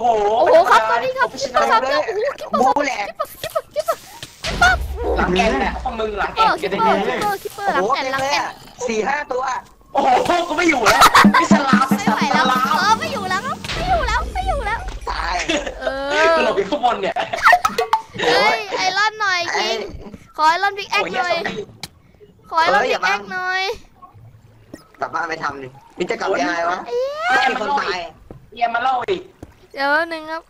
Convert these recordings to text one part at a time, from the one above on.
โอ้โหโอ้โหครับตอนนี้ครับผมคิชปเปอนะร์สามตัวโอ้โหคิปเปอร์สามบูแหลกคิปเปอร์คิปเปอร์คิปเปอร์คิปเปอร์หลังแกนแหละพวกมึงหลังคิแกปเปอนร์กัคินปได้เปอร์คิปเปอร์คิปเปอร์หลังโอ้โหแอนหเต็มลังเลยแอนอะสี่ห้าตัวโอ้โหกูไม่อยู่แล้วพี่สลามไม่ไหวแล้วเออไม่อยู่แล้วครับไม่อยู่แล้วไม่อยู่แล้วตายเอกูหลอบอยู่ข้างบนเนี่ยเฮ้ยไอรอนหน่อยไอ้คิงขอไอรอนพิกแอโอ้คยหเหี้ยน่อยซอมบี้ขอไอรอนเอ้ยพิอย่ากบัแองคหน่อยกลับบ้านไปทำหนึ่งนี่จะกลับยังไงวะเอ๊ะไม่มีคนตายเฮียมาเล่าอีก เดี๋ยวหนึ่งครับ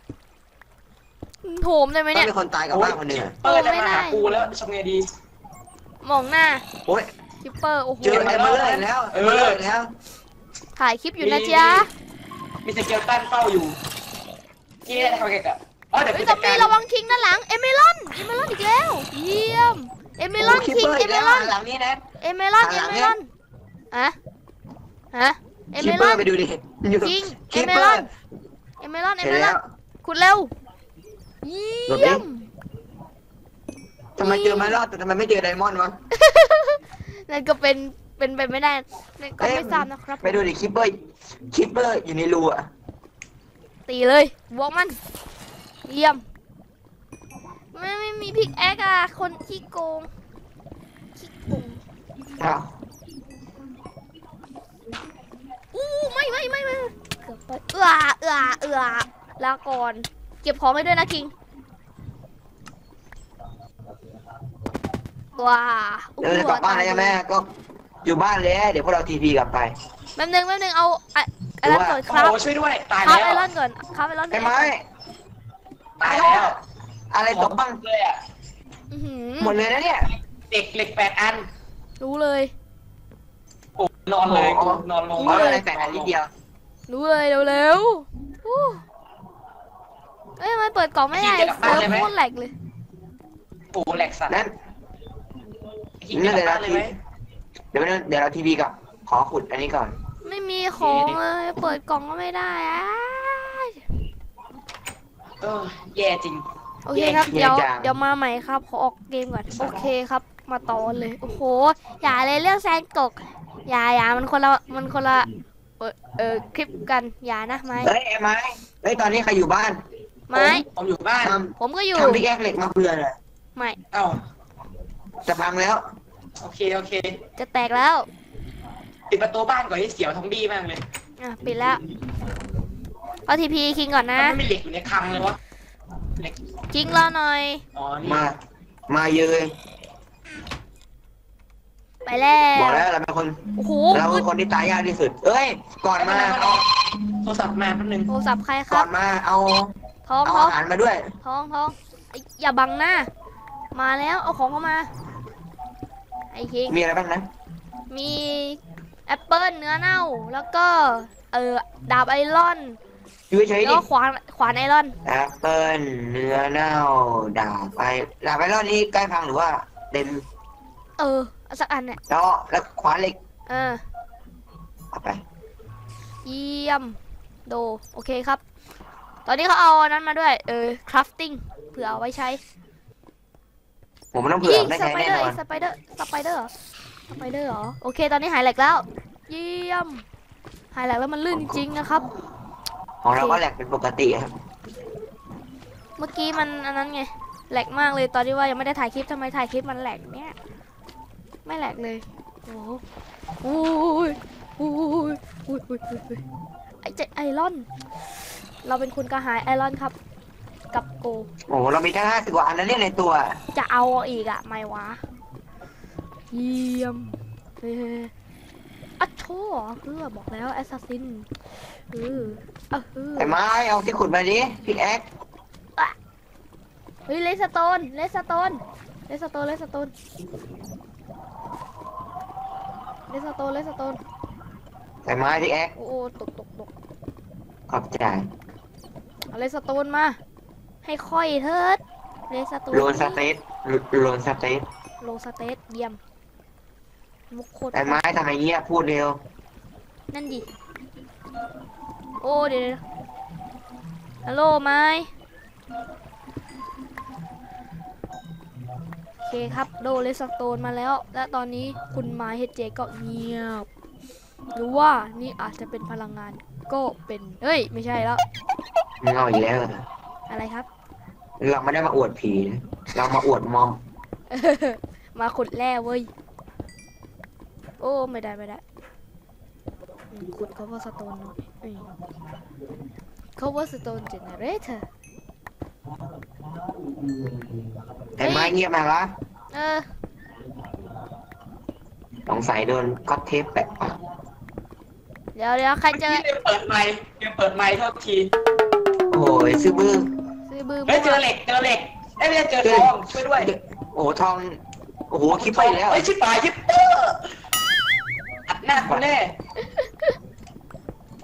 โถมได้ไหมต้อเนี่งย มีคนตายกับบ้านคนหนึ่งอะเปิดจะมาหากูแล้วทำไงดี มองหน้าโอ้ยคิปเปอร์โอ้โหเจอไอ้เบลเลยแล้วไอ้เบลเลยแล้วถ่ายคลิปอยู่นะจ๊ะมีสเกลตันเฝ้าอยู่เฮียทำไงกันอ๋อเดี๋ยวเฮ้กูยซจัอดมกาบี้รระวังคิงด้านหลังเอเมลอนเอเมลอนอีกแล้วเยี่ยมเอเมลอนโคิปคิงเปอร์เออีกเมแล้วลอน หลังนี้นะ เอเมลอนเอหลังเมเนี่ย ลอนอะฮะเอเมคิปลเปออน ร์ไปดูดิอยู่จริงคิปเอเมเปลออนร์ เอเมลอนเอเห็นเมลแล้อนวขุดเร็วเยหลบดิี่ยมทำไมเจอไม้รอดแต่ทำไมไม่เจอไดมอนด์วะนั่นก็เป็นเป็นไปไม่ได้นั่นก็เอ้ยไม่ทราบนะครับไปดูดิคิปเปอร์คิปเปอร์อยู่ในรูอะตีเลยบวกมัน เยี่ยมไม่ไม่มีพิกแอคอะคนขี้โกงขี้โกงอ้าวอู้ไม่ไม่ไม่ไม่เกือบไปเอือเอือเอือลาก่อน เก็บของให้ด้วยนะคิงว้าเดี๋ยวจะกลับบ้านแล้วใช่ไหมก็อยู่บ้านเลยเดี๋ยวพวกเราทีพีกลับไปแป๊บนึงแป๊บนึงเอาอะไอรอนก่อนคโอ้รับโหช่วยด้วยตายครับแล้ไอวรอนก่อนครับไอรอนไอ้ไม้ตายแล้วอะไรตกบ้างเลยอะอื้อหือหมดเลยนะเนี่ย เด็กเหล็กแปดอันรู้เลยโอ้นอนเลยกูนอนลงอ๋ออะไรแปดอันนิดเดียว รู้เลยเร็วๆอู้เอ้ยทำไมเปิดกล่องไม่ได้เซิร์ฟโคตรแหลกเลย โอ้โหแหลกสัตว์นั้นคิงจะกลับบ้านเลยไหมเดี๋ยวเดี๋ยวเราทีวีกลับขอขุดอันนี้ก่อน ไม่มีของเลยเปิดกล่องก็ไม่ได้อะเออแย่จริง โอเคครับแยกเดี๋ยวจางเดี๋ยวมาใหม่ครับ ขอออกเกมก่อน โอเคครับ มาต่อเลย โอ้โห อย่าเลยเรื่องแซงกกอย่าอย่ามันคนละ มันคนละ เออเออคลิปกันอย่านะไม้เฮ้ยไอ้ไม้เฮ้ยตอนนี้ใครอยู่บ้านไม้ผมอยู่บ้านทผมก็อยู่ำทำพิกแอคเหล็กมาเพื่อเลยไม่เอ้าจะพังแล้ว โอเคโอเคจะแตกแล้วปิดประตูบ้านก่อนที่เสียวท้องบี้มากเลยอะปิดแล้วเอาทีพีคิงก่อนนะมันไม่มีเหล็กอยู่ในคลังเลยวะเหล็กคิงรอหน่อยอ๋อนี่มา มาเยย ไปแล้วบอกแล้วเราเป็นคนโอ้โหเรามืเป็ดนคนที่ตายยากที่สุด เอ้ย ก่อนมาเอาโทรศัพท์มาแป๊บนึงโทรศัพท์ใครคก่รัอบ นมาเอาท้องเอาท้องอาหารมาด้วย ท้องท้องไอ้อย่าบังหน้า มาแล้วเอาของเข้ามา ไอ้คิงมีอะไรบ้างนะมีแอปเปิลเนื้อเน่า แล้วก็ เออดาบไอรอน อยู่เฉยๆแล้วดิก็ขวานขวานไอรอน แอปเปิ้ลเนื้อเน่าดาบไปดาบไปรอบนี้ใกล้พังหรือว่าเต็มเออ เอาสักอันเนี่ยแล้วแล้วขวานเหล็กเออ เอาไปเยี่ยมโดโอเคครับ ตอนนี้เขาเอาอันนั้นมาด้วย เออ crafting เผื่อเอาไว้ใช้ผมไม่ต้องเผื่อยิงได้สใช้ไปแน่เดอนร์อนสไปเดอร์สไปเดอร์เหรอสไปเดอร์เหรอโอเค ตอนนี้หายแหลกแล้ว เยี่ยมหายแหลกแล้วมันลื่นจริงๆนะครับ ของเราก็แหลกเป็นปกติครับเมื่อกี้มันอันนั้นไงแหลกมากเลยตอนที่ว่ายังไม่ได้ถ่ายคลิปทำไมถ่ายคลิปมันแหลกเนี่ย ไม่แหลกเลย โอ้โหอุ้ยอุ้ยอุ้ยอุ้ยอุ้ยอุ้ยไอเจไอรอน เราเป็นคนกระหายไอรอนครับ กับโก โอ้โหเรามีแค่ห้าสิบกว่าอันนั้นเนี่ยในตัว จะเอาอีกอะไม่วะ เยี่ยมเฮ้ยอัชโชเพื่อบอกแล้วแอสซัสซินเอออะเออไอ้ไม้เอาที่ขุดมาดิพิกแอคเฮ้ยเลสโตนเลสโตนเลสโตนเลสโตน เลสโตนเลสโตนไอ้ไม้พิกแอคโอ้โอ้ตกตกตกขอบใจเอาเลสโตนมา ให้ค่อยเถิดเลสโตนโลนสเตทโลนสเตทโลสเตตเยี่ยมมุกโคตรไอ้ไม้ทำไมเงี้ยพูดเร็ว นั่นดิ โอ้เดี๋ยวเดี๋ยวฮัลโหลไม้ เคครับโดเลสโตนมาแล้ว และตอนนี้คุณไม้เฮดเจก็เงียบ หรือว่านี่อาจจะเป็นพลังงานก็เป็นเฮ้ย ไม่ใช่แล้วมึงเอาอีกแล้วเหรออะไรครับ เราไม่ได้มาอวดผีนะเรามาอวดมอมมาขุดแร่เว้ย โอ้ไม่ได้ไม่ได้อืมขุด cover stone หน่อยอืม cover stone generator แต่ไม้เงียบมากละเออ สงสัยโดนก็อตเทปแปะปากเดี๋ยวเดี๋ยวใครเจอเดี๋ยวเปิดไมค์เดี๋ยวเปิดไมค์เท่าทีโอ้ยซื้อบื้อซื้อบืมเฮ้ยเจอเหล็กเจอเหล็กเอ้ยไม่ใช่เจอทองช่วยด้วยโอ้โหทอง โอ้โหคิดไปแล้วเฮ้ยชิบหายชิบเปอร์อัดหน้ากูแน่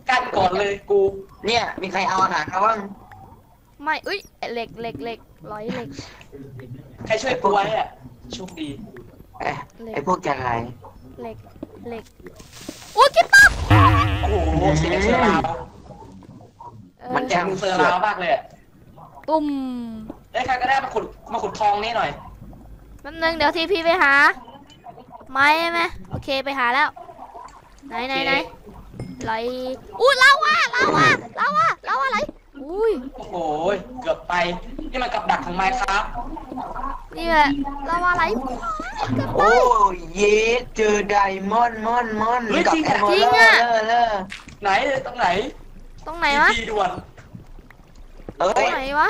กันก่อนเลยกู เนี่ย มีใครเอาอาหารมาบ้าง ไม่อุ้ยเหล็กเหล็กเหล็กร้อยเหล็กใครช่วยกูไว้อะโชคดีเอ๊ะไอพวกจันไรเหล็กเหล็กโอ้กิ๊บปั๊บโอ้โหเสียงเสือราวเออมันแกมึงเสือราวมากเลยอะตุ่มเอ้ยใครก็ได้มาขุดมาขุดทองนี่หน่อยแป๊บนึงเดี๋ยวทีพี่ไปหา ไม้ใช่ไหมโอเคไปหาแล้ว ไหนไหนไหนไหลอุ้ยลาวาลาวาลาวาลาวาไหล อุ้ยโอ้โหเกือบไป นี่มันกับดักของไมค์ครับ นี่แหละลาวาไหลโอ้ยเยสเจอไดมอนด์มอนด์มอนด์เฮ้ยกับจริงแออะมเบอร์เลอร์เลอร์เลอร์ไหนตรงไหนตรงไหนวะ ทีด่วนเอ้ตรย งไหนวะ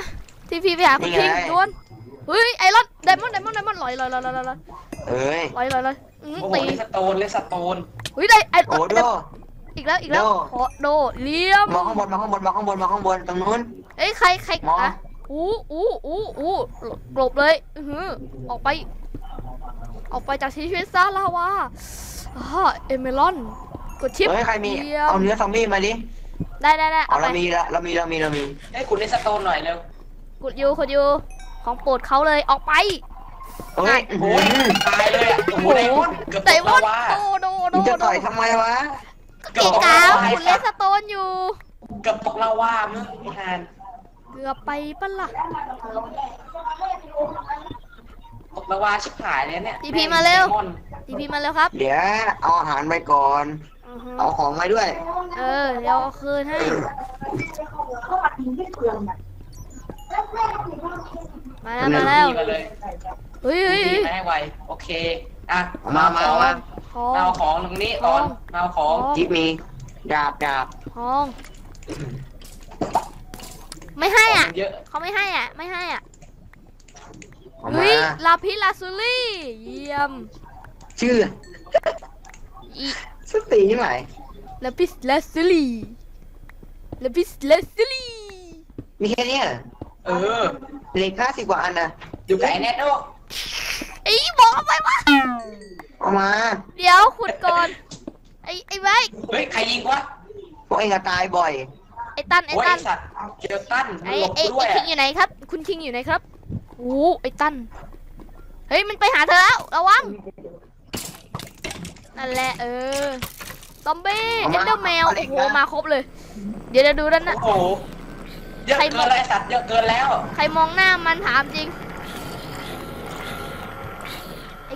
ทีพี่ไปหาคุณนี่คิงไงดวนเฮ้ยไอรอนไดมอนด์ไดมอนด์ไดมอนด์ลอยลอยลอยลอยลอยลอยเอ้ยลอยลอยลอยอื้อโอ้โหตีเลสโตนเลสโตนเฮ้ยได้ไอโอ้โด อีกแล้วอีกแล้วโด ขอโดเลี้ยมมองข้างบนมองข้างบนมองข้างบนมองข้างบนตรงนู้น เอ้ยใครใครหมออ่ อะอู้อู้อู้อู้หลบเลยอือหือออกไป ออกไปจากที่ชีวิตซะลาวาอ่าเอเมลอนกดชิปเฮ้ยใครมีเยี่ยมเอาเนื้อซอมบี้มาดิได้ได้ได้เอาเอาไปเรามีละเรามีเรามีเรามีเอ้ยขุดเลสโตนหน่อยเร็ว กดอยู่กดอยู่ของโปรดเขาเลยออกไป เฮ้ยโอ้ยตายเลยอะโอ้โหไดมอนด์เกือบตไดกมอนด์ลาวาโดโดโดมึงจะโดต่อยทำไมวะ ก็เก่งกาวคุณเลสโตนอยู่ เกือบตกลาวามึงไอ้ฮานเกือบไปปะล่ะตกลาวาชิบหายเลยเนี่ยพี่พีมาเร็วไดมอนด์ทีพีมาแล้วครับเดี๋ยวเอาอาหารไปก่อน อือฮึเอาของมาด้วย เออ เดี๋ยวเอาคืนให้ มาแล้วมาแล้วพี่มาเลยเฮ้ยเฮ้ยพี่เฮ้ยมาให้ไว โอเค อะ มามามา ทอง มาเอาของตรงนี้ก่อนมาเอาของจิ๊บมีดาบดาบทอง ไม่ให้อะของเยอะ เขาไม่ให้อะ ไม่ให้อะเอาเฮ้มายลาพิลาซูลี่ เยี่ยม ชื่ออีสติใช่ไหมลาพิสลาซูลี่ลาพิสลาซูลี่มีแค่เนี้ยเออเหล็กห้าสิบกว่าอันนะอยู่กับไอ้แนทโอ้ไอ้บอกเอาไปวะ เอามาเดี๋ยวขุดก่อน ไอ้ไอ้ไว้เฮ้ย ใครยิงวะพวกเองจะตายบ่อยไอ้ตันไอ้โอ้ยตัไอนสัตว์เจอตั้นมันไอ้หลบไอ้กูด้วไอ้ยคิอะงอยู่ไหนครับ คุณคิงอยู่ไหนครับโอ้ไอ้ตันเฮ้ยมันไปหาเธอแล้วระวังนั่นแหละเออซอมบี้เอาเอมานเดอร์แมวเอาเด็โอ้กโหนะมาครบเลย เดี๋ยวเดี๋ยวดูด้านหโอ้นะโหเยอะใครเกินเลยไอ้สัตว์เยอะเกินแล้ว ใครมองหน้ามันถามจริงไอ้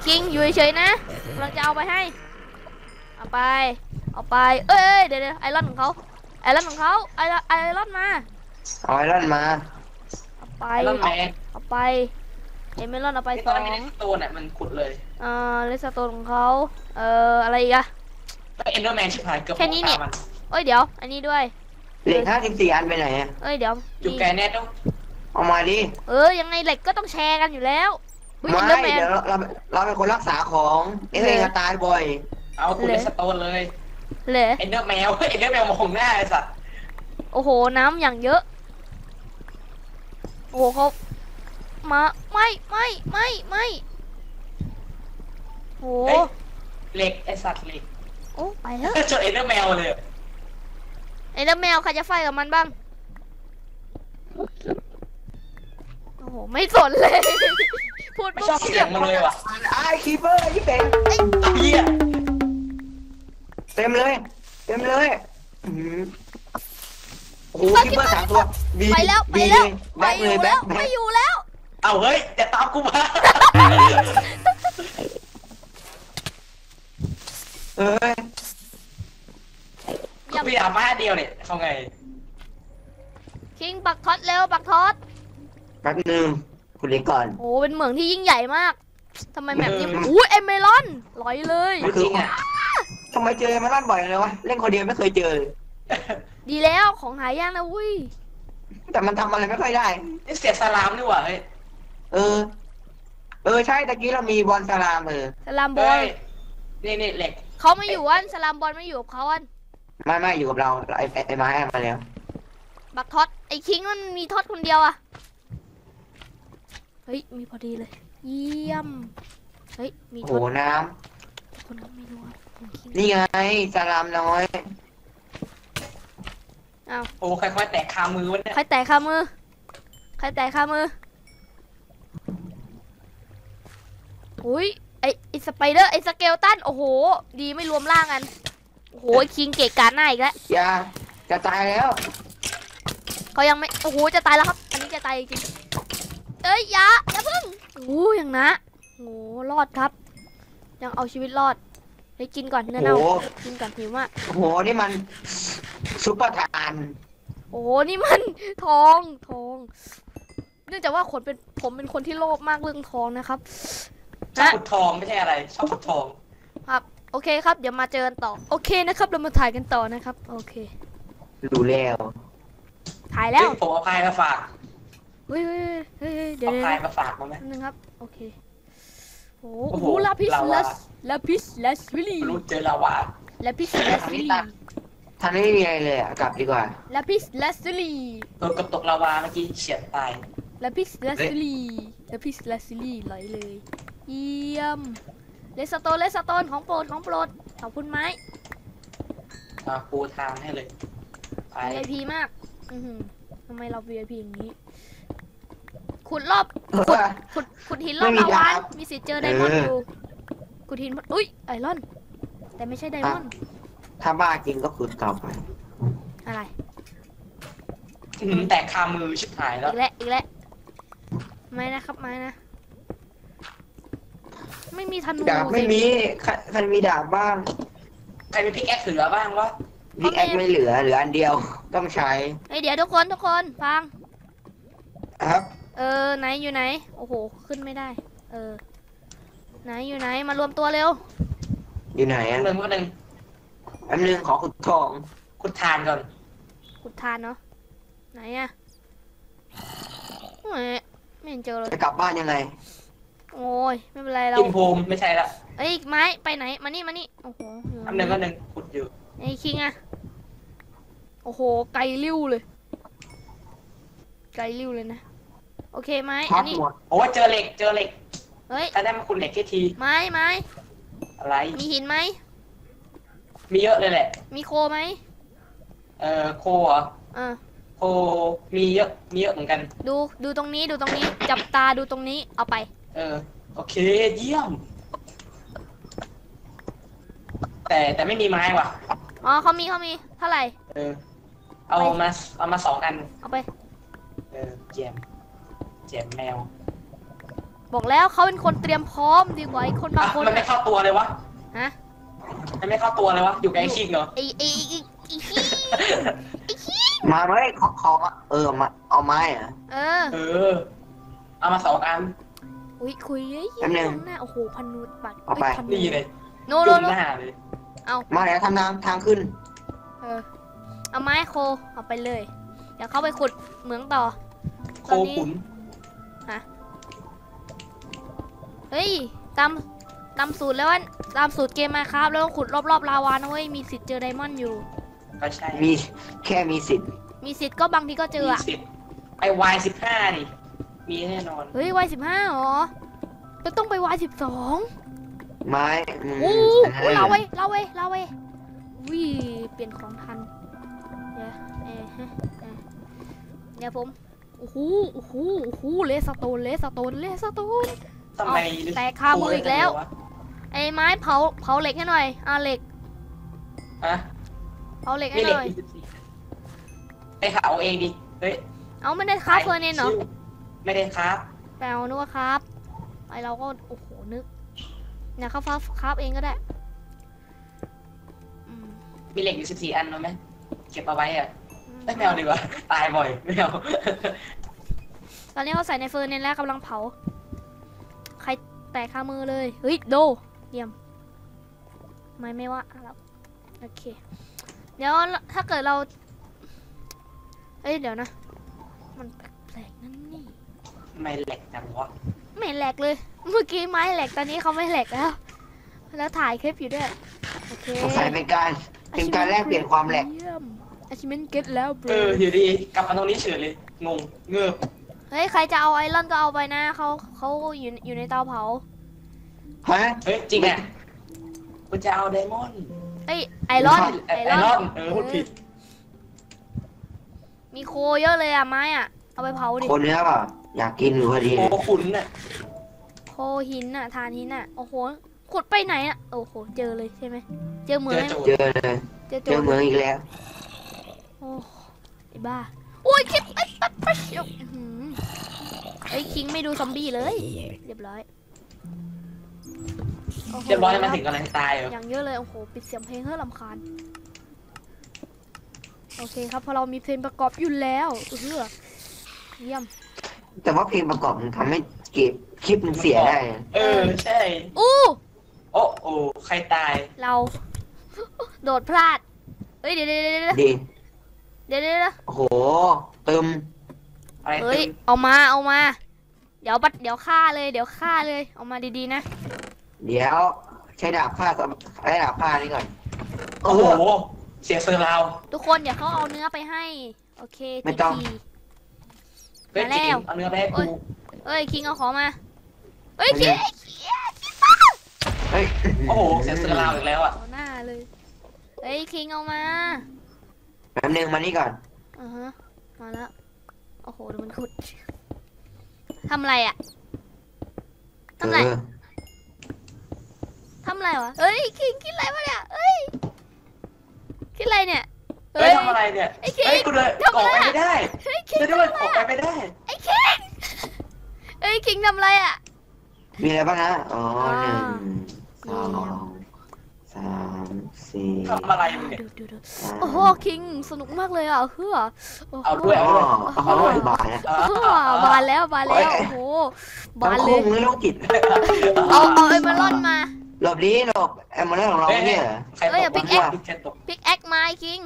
คิงอยู่เฉยๆนะกำลังจะเอาไปให้ เอาไป เอาไป เอ้ยเดี๋ยวไอรอนของเขาไอรอนของเขาไอรอนไอรอนมาเอาไอรอนมาเอาไปเอาไปเอเมลอนเอาไปไอ้สองไม่ได้ตัวเนี่ยมันขุดเลยเอ่อเลสโตนของเขาเอ่ออะไรอีกอะเอ็นเดอร์แมนชิบหายเกือบแค่นี้เนี่ยเอ้ยเดี๋ยวอันนี้ด้วยเหล็กห้าสิบสี่อันไปไหนอะเอ้ยเดี๋ยวอยู่นี่กับไอ้แนทโอ้เอามาดิเออยังไงเหล็กก็ต้องแชร์กันอยู่แล้ว อุ้ยเอไม่นเดอร์แมนเดี๋ยวเราเราเราเป็นคนรักษาของเองเองจะตายบ่อยเอาขุดเลยเลสโตนเลยเหลอเอ็นเดอร์แมวเอ็นเดอร์แมวมองหน้าไอ้สัตว์โอ้โห น้ำอย่างเยอะ โอ้โหเขามาไม่ไม่ไม่ไม่โอ้โหเฮ้ยเหล็กไอ้สัตว์เหล็กโอ้ไปแล้วเจอเอ็นเดอร์แมวเลยไอ้เดอร์แมวใครจะไฟกับมันบ้าง โอ้โห ไม่สนเลย พูดไม่ปุ๊บชอบเสียงมันเลยว่ะไอ้คีเปอร์ยี่เป่งเฮียเต็มเลย เต็มเลยอื้อหือโอ้โหคีเปอร์สามตัวบีไปแล้วไปบีแล้วเลยไปแบ็คอเลยยู่แบ็แล้วคไม่แบ็คอยู่แล้ว เอาเฮ้ยอย่าตามกูมาเอ้ยอย่ากูอยากมาเดียวเนี่ยเขาไง คิงปักท็อตเร็วปักท็อตแป๊บนึง คุณเล็กก่อน โอ้เป็นเหมืองที่ยิ่งใหญ่มากทำไมแบบนี้อู้เอเมลอนลอยเลยมันคือจริงอะทำไมเจอมาลั่นบ่อยเลยวะ เล่นคนเดียวไม่เคยเจอเลยดีแล้วของหายากนะวุ้ยแต่มันทำอะไรไม่ค่อยได้ นี่เสียสลามนี่หว่าเฮ้ยเออ เออใช่ตะกี้เรามีบอลสลามเออสลามบอเฮ้ลยนี่นี่เหล็กเขาไม่อยู่อันสลามบอลไม่อยู่กับเขาอันไม่ไม่อยู่กับเราไอ้ไอ้ไอ้ไม้เอามาแล้ว บักท็อตไอ้คิงมันมีท็อตคนเดียวอะเฮ้ย มีพอดีเลย เยี่ยม เฮ้ย มีโอ้ท็โหอตน้คนนั้นไม่รู้อะคนคิงำนี่ไงสลามน้อยโอ้ค่อยๆแตกคามือวะเนี่ยใครแตะขามือ ใครแตะขามือ อุ้ยไอไอสไปเดอร์ไอสเกลตัน โอ้โห ดีไม่รวมร่างกัน โอ้โหไอ้คิงเกะกาหน้าอีกแล้วอย่าจะตายแล้วเขายังไม่ โอ้โห จะตายแล้วครับ อันนี้จะตายจริง เอ้ยอยาอย่าเพิ่งโอ้โหอย่างนะโอ้โหรอดครับ ยังเอาชีวิตรอดไปกินก่อนเนื้อโอ้เน่าโห กินก่อนหิวมากโอ้โห นี่มันซุปเปอร์ทานโอ้โหนี่มันทองทอง เนื่องจากว่าขนเป็นผมเป็นคนที่โลภมากเรื่องทองนะครับ ชอบขุดทองไม่ใช่อะไร ชอบขุดทองครับโอเคครับเดี๋ยวมาเจอกันต่อโอเคนะครับเรามาถ่ายกันต่อนะครับ โอเค รู้แล้วถ่ายแล้ว เฮ้ยผมเอาพายมาฝาก เฮ้ยเฮ้ยเฮ้ยเฮ้ยเดี๋ยวเอาเดี๋ยวพายเดี๋ยวมาฝากมาไหมแป๊บนึงครับ โอเคโอ้โหโอ้โอ้โหโหลาพิสลาวา ลัสลาพิสลัสวิลีรู้เจอลาวา ลาพิสลัสวิลีทางนี้ไม่มีอะไรเลยอะกลับดีกว่า ลาพิสลัสวิลีโดนกับตกลาวาเมื่อกี้เฉียดตายลาพิสลัสวิลีลาพิสลัสวิลีไหลเลยเยี่ยมเลสโตนเลสโตนของโปรดของโปรดขอบคุณไม้ มาปูทางให้เลย ไป VIP มาก อือหือทำไมเรา VIP อย่างนี้ ขุดรอบเออขุดขุดหินรอบไม่มีลาวานดาบมีสิทธิ์เจอไดมอนด์เออออยู่ขุดหินอุ้ยไอรอน แต่ไม่ใช่ไดมอนด์ถ้าบ้าจริงก็ขุดต่อไปอะไรอื้อหือแตกคามือชิบหายแล้อีวกแล้วอีกแล้วไม้นะครับไม้นะ ไม่มีธนูดาบไม่สิมีใครใครมีดาบบ้างใครมีพิกแอคเหลือบ้างวะพิกแอคไม่เหลือเหลืออันเดียวต้องใช้เฮ้ยเดี๋ยวทุกคนทุกคนฟังครับเออไหนอยู่ไหน โอ้โห ขึ้นไม่ได้ เออ ไหนอยู่ไหน มารวมตัวเร็ว อยู่ไหนอัอะนหนึ่งก็หนึ่งอันนึงขอขุดทองขุดทานก่อนขุดทานเนาะ ไหนอะแหมไม่เห็นเจอเลย จะกลับบ้านยังไง โอ้ย ไม่เป็นไรเรา กินภูมิไม่ใช่ละเอ้ยไม้ ไปไหน มานี่มานี่ โอ้โหอยู่อันหนึ่งก็หนึ่งขุดอยู่ไอ้คิงอะโอ้โห ไกลริ้วเลย ไกลริ้วเลยนะ โอเคไหมพัอักนนี้ หมดโอ้ยเจอเหล็กเจอเหล็กเฮ้ย ถ้าได้มาขุดเหล็กแค่ทีไม้ไม้อะไร มีหินไหม มีเยอะเลยแหละ มีโคไหมเอ่อโคเหรอเออโคมีเยอะมีเยอะเหมือนกัน ดูดูตรงนี้ดูตรงนี้ จับตาดูตรงนี้เอาไป เออโอเคเยี่ยม แต่แต่ไม่มีไม้ว่ะ อ๋อเขามีเขามีเท่าไหร่ เออ เอามาเอามาสองอัน เอาไป เออแจม แจมแมวบอกแล้วเขาเป็นคนเตรียมพร้อมดีกว่าไอ้คนบางอะคนมันไม่เข้าตัวเลยวะฮะมันไม่เข้าตัวเลยวะอยู่กับไอ้คิงเหรอไอ้ไอ้ไอ้ไอ้ไอ้ขี้ไอ้ขี้มาไหมขอขอเออมาเอาไม้เหรอะเออเออ เอามาสองอันอุ้ยคุยเยอะแป๊บนึงหน้าโอ้โหพันนูบัตรเอาไปยพันนี่เลยโนโนจุ่มโนหน้าเลยมาแล้วทำน้ำทางขึ้น เออ เอาไม้โคเอาไปเลย เดี๋ยวเข้าไปขุดเหมืองต่อโคตอนนี้ขุน เฮ้ยตามตามสูตรแล้วว่าตามสูตรเกมมาครับ แล้วต้องขุดรอบๆลาวานะเว้ย มีสิทธิ์เจอไดมอนด์อยู่ ก็ใช่มี แค่มีสิทธิ์มีสิทธิ์ก็บางทีก็เจอมีอะสิทธิ์ไอวายสิบห้านี่ มีแน่นอนเฮ้ยวัยสิบห้าเหรอก็ต้องไปวัยสิบสองไม้อืมโอ้อันโหนั้นเราเว้ยเราเว้ยเราเว้ยวิเปลี่ยนของทันเดี๋ยวเอะฮะเอะเดี๋ยวผมโอ้โหโอ้โหโอ้โหเลสโตนเลสโตนเลสโตน ทำไมแตกคามืออีกแล้ว ไอ้ไม้เผาเผาเหล็กให้หน่อยเอาเหล็กฮะเผาเหล็กมีให้เหหล็กน่อยยี่สิบสี่ไปหาเอาเองดิเฮ้ยเอาไม่ได้คราฟเฟอร์เนนเหรอไม่ได้ครับแปลนึกว่าครับไอเราก็โอ้โหนึกเนี่ยเขาฟ้าคราฟเองก็ได้อืมมีเหล็กอยู่สิบสี่อันรู้ไหมเก็บเอาไว้อะอืเอ้ยไม่เอาดีกว่าตายบ่อยไม่เอาตอนนี้เขาใส่ในเฟอร์เนนแล้วกำลังเผาใคร แตกคามือเลยเฮ้ยโดเยี่ยมไม่ไม่ว่าแล้วโอเค เดี๋ยวถ้าเกิดเราเอ้ยเดี๋ยวนะ มันแปลกๆนั่นนี่ไม่แหลกจังวะไม่แหลกเลย เมื่อกี้ไม้แหลกตอนนี้เขาไม่แหลกแล้ว แล้วถ่ายคลิปอยู่ด้วยโอเคสงสัยเป็นการเป็นการแลกเปลี่ยนความแหลกเยี่ยม achievement get แล้ว bro เอออยู่ดีกลับมาตรงนี้เฉยเลยงงเงือบ เฮ้ย ใครจะเอาไอรอนก็เอาไปนะเขาเขาอยู่อยู่ในเตาเผา ฮะเฮ้ยจริงอะกูจะเอาไดมอนด์ เอ้ย ไอรอนไอรอนเออพูดผิด มีโคเยอะเลยอะไม้อะเอาไปเผาดิ คนเนี้ยเปล่าอยากกินอยู่พอดีโอ้ขุนน่ะโคหินอะทานหินอะโอ้โห ขุดไปไหนอะโอ้โห เจอเลยใช่ไหม เจอเหมืเจองอโจรเจอเลยเจอโจเจอร เมืองอีกแล้ว โอ้ไอ้บ้า โอ้ยคลิปไอ้ปั๊บปั๊บอื้อหือ ไอ้ยคิงไม่ดูซอมบี้เลย เรียบร้อยโโหเรียบร้อยมันถึงกำลังตายเหรออย่างเยอะเลยโอ้โหปิดเสียงเพลงเฮ้ยลำคาญโอเคครับเพอเรามีเพลงประกอบอยู่แล้วเออเยี่ยมแต่ว่าเพลงประกอบมันทำให้เก็บคลิปมันเสียได้นะเออใช่อู้โอ้โอ้ใครตายเรา โดดพลาดเฮ้ยเดี๋ยวเดี๋ยวเดี๋ยวเดี๋ยวดีเดี๋ยวเดี๋ยวเดี๋ยวโอ้โหเติม อะไรเฮ้ยเต็มเอามา เอามา เดี๋ยวบัดเดี๋ยวฆ่าเลย เดี๋ยวฆ่าเลย เอามาดีๆนะ เดี๋ยวใช้ดาบผ้ากับใช้ดาบผ้านี่ก่อน โอ้โห เสียงเซอร์ราว ทุกคนอย่าเขาเอาเนื้อไปให้ โอเคไม่ต้อง ทีเฮ้ยมาแล้จริงวเอาเนื้อไปให้โอ้กูยเอ้ย คิงเอาของมาเฮ้ย คิงเฮ้ยโอ้โห เสียงเซอร์ราวอีกแล้วอะ เอาหน้าเลยเฮ้ย คิงเอามา แป๊บนึงมานี่ก่อนอ่าฮะ มาแล้ว โอ้โหดูมันขุดทำอะไรอะเอทำไรอทำอะไรวะเฮ้ยคิงคิดอะไรวะเนี่ยเฮ้ยคิดอะไรเนี่ยเฮ้ยทำอะไรเนี่ยไอ้คิงเฮ้ยกูเลยทำออกอะไรไปอะไม่ได้เฮ้ยคิงช่วยด้วยออกไปไม่ได้ไอ้คิงเฮ้ยคิงทำอะไรอะมีอะไรบ้างนะอ๋อหนึ่งสอ่าอง สามสี่ทำอะไรมึงเนี่ย ดูดูดูห้าโอ้โหคิงสนุกมากเลยอะเฮ้อโอ้โหเอาด้วย อ๋อเอาด้วยบาทนะอ่าเฮ้อบานแล้วบานแล้วโอ้โหบานทั้งเลคู่ยมือโรคจิตเอาเอาไอ้บอลลอนมา หลบดีหลบแอมเบอร์ของเราไม่ใช่เหรอใครเอ้ยตอย่ากพิกวะแอคพิกแอคตกพิกแอคมาไอ้คิง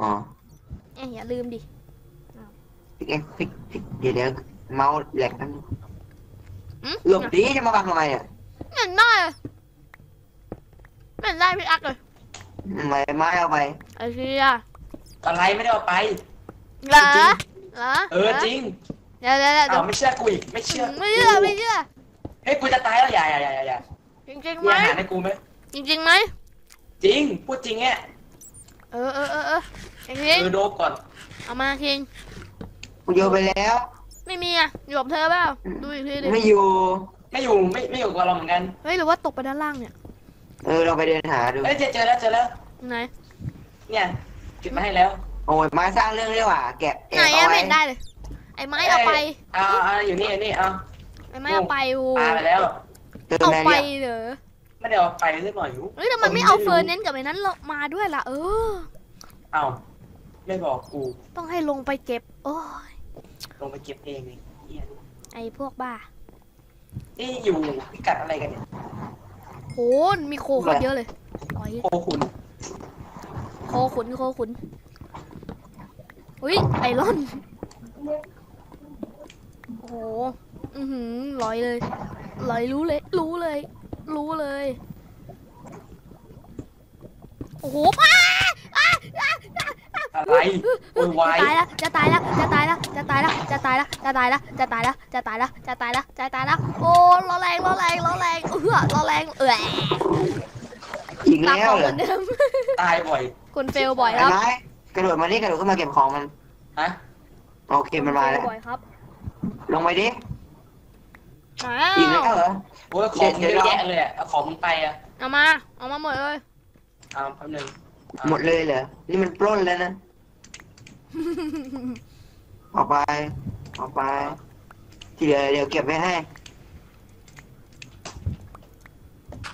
อ๋อเอ้ยอย่าลืมดิพิกเอ็กพิกพิกเดี๋ยวเดี๋ยวเมาส์แหลกนั่นอืมหลบดีจะมาบังทำไมเนี่ยไม่เห็นได้เลย ไม่เห็นได้พิกแอคเลยทำไมไม้เอาไปไอ้เชียอะไรไม่ได้เอาไป เหรอจริง เหรอเออจริงเดี๋ยวเดี๋ยวเดี๋ยวอ้าวไม่เชื่อกูอีกไม่เชื่อไม่เชื่อไม่เชื่อเฮ้ยกูจะตายแล้วอย่าอย่าอย่าอย่าอย่าจริงจริงๆมีไหมอาหารให้กูไหมจริงจริงๆไหมจริงพูดจริงเนี่ยเออเออเออเออไอ้เอคิงอโดบก่อนเอามาคิงกูโยนไปแล้ว ไม่มีอะอยู่กับเธอเปล่าดูอีกทีดิไม่อยู่ไม่อยู่ไม่ไม่อยู่กับเราเหมือนกันเฮ้ยหรือว่าตกไปด้านล่างเนี่ย เออเราไปเดินหาดู เอ้ยเจอเจอแล้วเจอแล้ว ไหน เนี่ยเก็บมาให้แล้วโอ้ยไม้สร้างเรื่องเรียกว่าแกะไหนแอบเอาอะไม่ไว้เห็นได้เลย ไอ้ไม้เอาไปเอาเอาเอาอยู่นี่อยู่นี่เอาไอ้ไม้เอาไปโอ้ปาไปแล้วเติมเอาแมนไปเนี่ยเหรอไม่ได้เอาไปสักหน่อยอยู่เฮ้ยแต่มันไม่เอาเฟอร์เน้นกับไอ้นั้นมาด้วยล่ะ เออ เอาไม่บอกกูต้องให้ลงไปเก็บ โอ้ยลงไปเก็บเองเลยเหี้ยไอ้พวกบ้านี่อยู่พิกัดอะไรกันเนี่ย โหมีโคโคตรเยอะเลยต่อยโคขุนโคขุนโคขุนอุ้ยไอรอนโอ้โห อือหือลอยเลยลอยรู้เลย รู้เลย รู้เลย โอ้โหอ้าอะไรโวยวายจะตายแล้วจะตายแล้วจะตายแล้วจะตายแล้วจะตายแล้วจะตายแล้วจะตายแล้วจะตายแล้วจะตายแล้วจะตายแล้วโอ้ร้อนแรงร้อนแรงร้อนแรงเออร้อนแรงเอออีกตามแล้วเหรมืออนเดิมตายบ่อยคุณเฟลบ่อยไอ้ครับไม้กระโดดมานี่กระโดดขึ้นมาเก็บของมันฮะโอเคมันมาแล้วบ่อยครับ ลงไปดิอีกแล้วเหรอโอ้ยของเยอะแยะเลยอะของมึงไปอะเอามาเอามาหมดเลย อาแป๊บนึงเอาหมดเลยเหรอ นี่มันปล้นแล้วนะเออกไปเออกไป ที่เหลือเดี๋ยวเก็บไว้ให้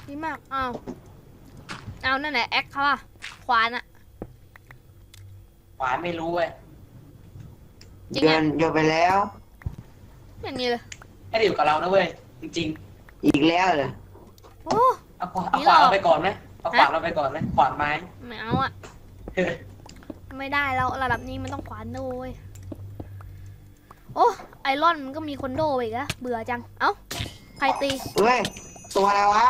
ดีมาก เอาเอานั่นแหละแอคเขาอะขวานอะ ขวานไม่รู้เว้ยจริงเดิอะนโยนไปแล้วไม่มีเลยไม่ได้อยู่กับเรานะเว้ย จริงอีกแล้วเหรอ โอ้ ๆเอาขวานเอาขวานเราไปก่อนไหม เอาขวานเราไปก่อนไหมขวานไม้ ไม่เอาอะไม่ได้แล้วระดับนี้มันต้องขวานโดเว้ยโอ้ไอรอนมันก็มีคนโดไปอีกอะเบื่อจัง เอ้าใครตีเฮ้ย ตัวอะไรวะ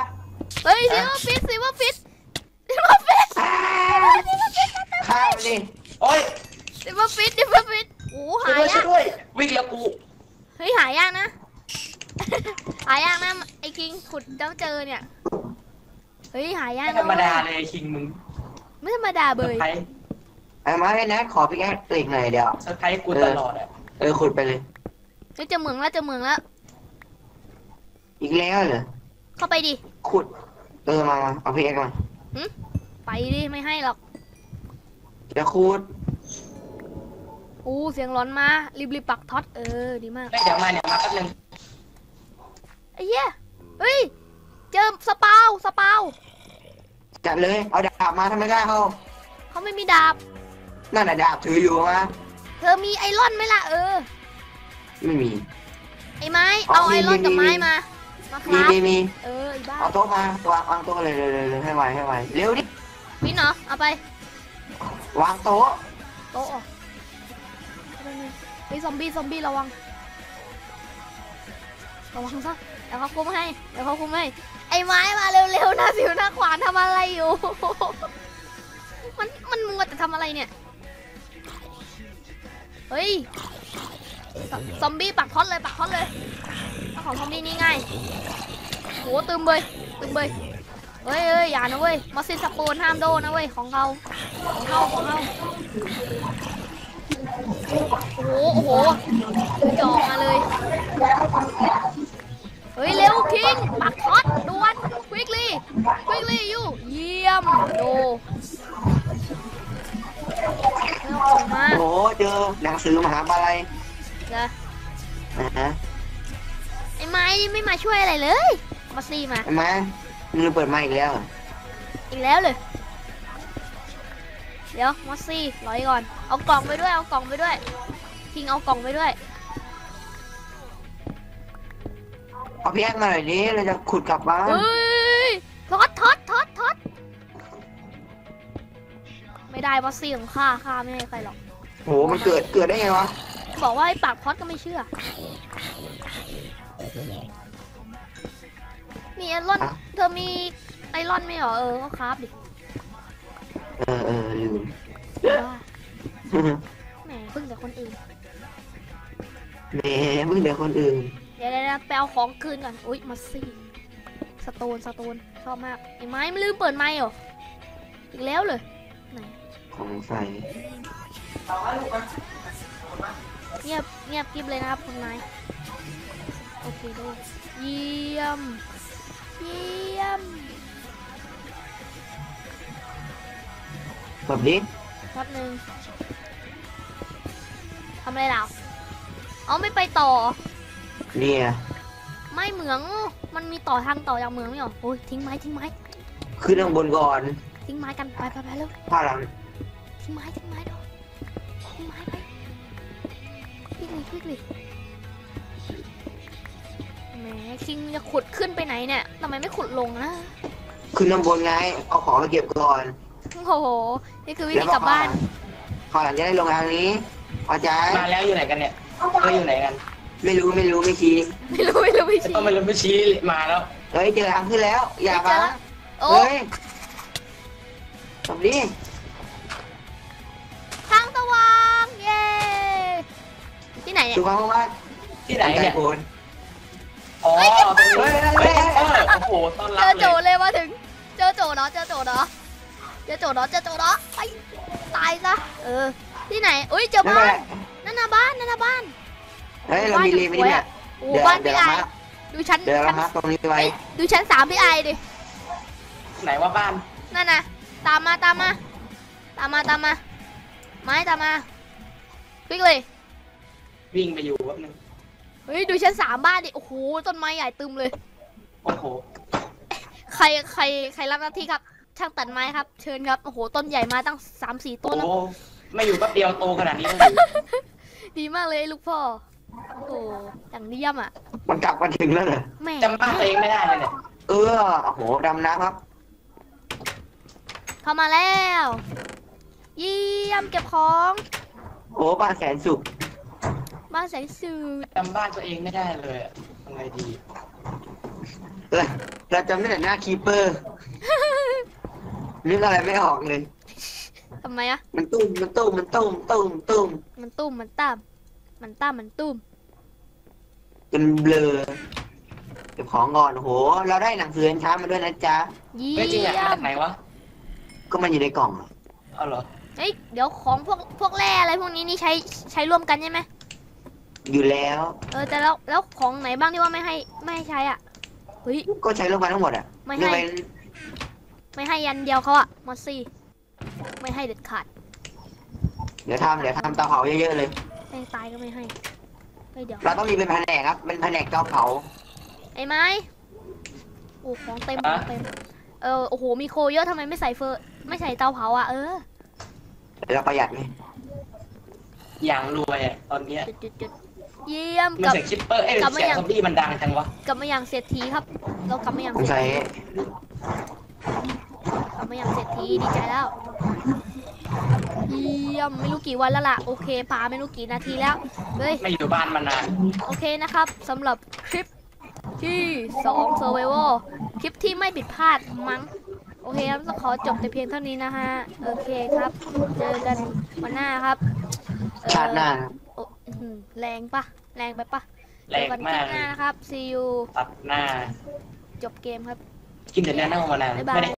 เฮ้ยซิว่าฟิตซิว่าฟิตซิว่าฟิตอ้าข้ามดิโอ้ยซิว่าฟิตซิว่าฟิตโอ้ช่วยหาด้วยช่วยยากด้วยวิ่งแล้วกูเฮ้ยหายากนะ หายากนะไอคิงขุดเจ้าเจอเนี่ย เฮ้ยหายากไม่ธรรมดาเลยไอ้คิงมึงไม่ธรรมดาเซเบอร์ยไพรส์ไอ้มาให้นัทขอพิกแอคเหล็กหน่อยเดี๋ยว เซอร์ไพรส์กูตลอดอะเออขุดไปเลย เฮ้ยเจอเหมืองแล้วเจอเหมืองแล้ว อีกแล้วเหรอเข้าไปดิ ขุด เออมามาเอาพิกแอคมาไปดิไม่ให้หรอกจะขุดอู้เสียงร้อนมา รีบรีบปักท็อตเออดีมากเฮ้ยเดี๋ยวมาเดี๋ยวมาแป๊บนึงไอ้เหี้ยเฮ้ย เจอสปาวสปาวจัดเลย เอาดาบมาทำไมกล้าเขาเขาไม่มีดาบ นั่นน่ะดาบถืออยู่มาเธอมีไอรอนไหมล่ะเออ ไม่มี ไอ้ไม้ อ๋อเอาไอรอนมีกับมีไม้มี มา มาคมีรับมีมีเออไอ้บ้าเอาโต๊ะมาวางวางโต๊ะเลยเลยเลยเลยให้ไวให้ไวเร็วดิวินเหรอเอาไปวางโต๊ะโต๊ะออกเอาไปเลยเฮ้ยซอมบี้ซอมบี้ระวังระวังซะเดี๋ยวเขาคุมให้เดี๋ยวเขาคุมให้ ไอ้ไม้มาเร็วๆนะสิวหน้าขวานทำอะไรอยู่ มันมันมัวแต่ทำอะไรเนี่ย เฮ้ย ซอมบี้ปักท็อตเลยปักท็อตเลยของซอมบี้นี่ง่ายโหตึมเบยตึมเบยเฮ้ยเฮ้ยอย่านะเว้ยมอสซินสปูนห้ามโดนนะเว้ยของเราของเราของเราโอ้โหโอ้โหจอกมาเลย เฮ้ย เร็วคิงปักท็อตด่วน วิกลี่ควิกลี่อยู่เยี่ยมโดเร็วออกมาโอ้โหเจอหนังสือมหาอะไรเดี๋ยวนะฮะไอ้ไม้ไม่มาช่วยอะไรเลย มาซีมาเห็นไหมมือเปิดมาอีกแล้วเหรออีกแล้วเลย เดี๋ยวมอสซี่รอก่อน เอากล่องไปด้วย เอากล่องไปด้วยคิงเอากล่องไปด้วย เอาพิกแอคมาหน่อยนี้เราจะขุดกลับบ้านเฮ้ย ทอดทอดทอดทอดไม่ได้มอสซี่ของข้าข้าไม่ให้ใครหรอก โห มันเกิด เกิดได้ไงวะ บอกว่าไอ้ปากพอดก็ไม่เชื่อ มีไอรอนอะเธอมีไอรอนไหมเหรอ เออ ก็คราฟดิเออเออลืมว่าแหมเพิ่งแต่คนอื่นแหมเพิ่งเดี๋ยวคนอื่นเดี๋ยวเดี๋ยวเดี๋ยวไปเอาของคืนก่อน อุ้ยมาซี่ สโตน สโตนช อบมากไอ้ไม้ไม่ลืมเปิดไม้เหรออีกแล้วเลยไหนของใส่เงียบเงียบกริบเลยนะครับคุณไม้โอเคด้วยเยี่ยมเยี่ยมแบบนี้แป๊บนึงทำอะไรเราเอาไม่ไปต่อเนี่ยไม่เหมือง มันมีต่อทางต่อจากเหมืองไม่เหรอโอ้ยทิ้งไม้ทิ้งไม้ ขึ้นข้างบนก่อนทิ้งไม้กันไปไปไปเร็วข้างหลังทิ้งไม้ทิ้งไม้เดี๋ยวทิ้งไม้ไปคลิกเลยคลิกเลยแหมคิงจะขุดขึ้นไปไหนเนี่ยทำไมไม่ขุดลงนะขึ้นข้างบนไง เอาของมาเก็บก่อนโอ้โหนี่คือวิธีกลับบ้านข้างหลังจะได้ลงทางนี้พอใจมาแล้วอยู่ไหนกันเนี่ยเอออยู่ไหนกัน ไม่รู้ไม่รู้ไม่ชี้ไม่รู้ไม่รู้ไม่ชี้ก็ไม่รู้ไม่ชี้มาแล้วเฮ้ยเจอทางขึ้นแล้ว อย่าไม่เจมาอละโอ้เฮ้ยแบบนี้ทางสว่างเย้ที่ไหนเนี่ยดูความว่าที่ไหนเนี่ยใจโกนอ๋อตรงนี้เฮ้ยเฮ้ยเออโอ้โหต้อนรัเจบอเลโจยเลยมาถึง เจอโจเนาะเจอโจเนาะเจอโจเนาะเจอโจเนาะไปตายซะเออที่ไหนอุ้ยเจอไม่เป็นบ้าไรนนั่นน่ะบ้านนั่นน่ะบ้าน เฮ้ยเรามีรีมนี่เนี่ยโอ้เดี๋ยวบ้านเดี๋ยพี่วไอเรามาดูชั้นเดี๋ยวเราชั้นมาตรงนี้ไว้เฮ้ยดูชั้นสามพี่ไอดิ ไหนว่าบ้านนั่นน่ะ ตามมาตามมา ตามมาตามมา ไม้ตามมาคลิกเลย วิ่งไปอยู่แป๊บนึงเฮ้ยดูชั้นสามบ้านดิ โอ้โห ต้นไม้ใหญ่ตึมเลย โอ้โหใครใครใครรับหน้าที่ครับ ช่างตัดไม้ครับ เชิญครับ โอ้โห ต้นใหญ่มาตั้งสามสี่ต้โอ้นโหแล้วไม่อยู่แป๊บเดียวโตขนาดนี้เลยดีมากเลยลูกพ่อ โอ้โหอย่างเยี่ยมอะ มันกลับมาถึงแล้วเหรอแม่จำบ้านตัวเองไม่ได้เลยเนี่ยเออโอ้โหดำน้ำครับ เข้ามาแล้ว เยี่ยมเก็บของโอ้บ้านแสนสุขบ้านแสงสูดจำบ้านตัวเองไม่ได้เลยอะทำไงดีเราเราจำได้แต่หน้าคีเปอร์นึกอะไรไม่ออกเลย ทำไมอะมันตุ้มมันตุ้มมันตุ้มตุ้มตุ้มมันตุ้มมันตามมันตามมันตุ้ม จนเบลอเก็บของก่อนโอ้โหเราได้หนังสือเอ็นช้ามาด้วยนะจ๊ะ เยี่เฮ้ยจริงอะยมามจากไหนวะก็มันอยู่ในกล่องอะเอาเหรอเฮ้ยเดี๋ยวของพวกพวกแร่อะไรพวกนี้นี่ใช้ใช้ร่วมกันใช่ไหมอยู่แล้ว เออแต่แล้วแล้วของไหนบ้างที่ว่าไม่ให้ไม่ให้ใช้อะเฮ้ย ก็ใช้ลงมาทั้งหมดอะไม่ให้ ยกเว้นไม่ให้ยันเดียวเขาอะมอสซี่ไม่ให้เด็ดขาดเดี๋ยวทำเดี๋ยวทำเตาเผาเยอะๆเลย แม่งตายก็ไม่ให้เฮ้ยเดี๋ยวเราต้องมีเป็นแผนกครับ เป็นแผนกเตาเผาไอ้ไม้โอ้ของเต็มของเต็มเออโอ้โหมีโคเยอะทำไมไม่ใส่เฟอร์ไม่ใส่เตาเผาอะเออเราประหยัดไงอย่างรวยอะตอนเนี้ยจุดจุดจุดเยี่ยมมันกลับ เสียงคิปเปอร์เอ้ยกลับมาเสียงยัง ซอมบี้มันดังจังวะกลับมาอย่างเศรษฐีครับ เรากลับมาอย่างสงเศรษสัยฐีกลับมาอย่างเศรษฐีดีใจแล้ว เยี่ยมไม่รู้กี่วันแล้วล่ะโอเคป่าไม่รู้กี่นาทีแล้วเฮ้ยไม่อยู่บ้านมานานโอเคนะครับสำหรับคลิปที่2 Survival คลิปที่ไม่ผิดพลาดมั้งโอเคครับต้องขอจบแต่เพียงเท่านี้นะฮะโอเคครับ เจอกันวันหน้าครับเอ่อชาติหน้าครับโอ้อื้อหือแรงปะแรงไปปะแรงเจอกันคมาลิกปหน้านะครับ see you ตัดหน้า จบเกมครับ กินแต่เนื้อเน่ามานานบ๊ายบาย ไม่ได้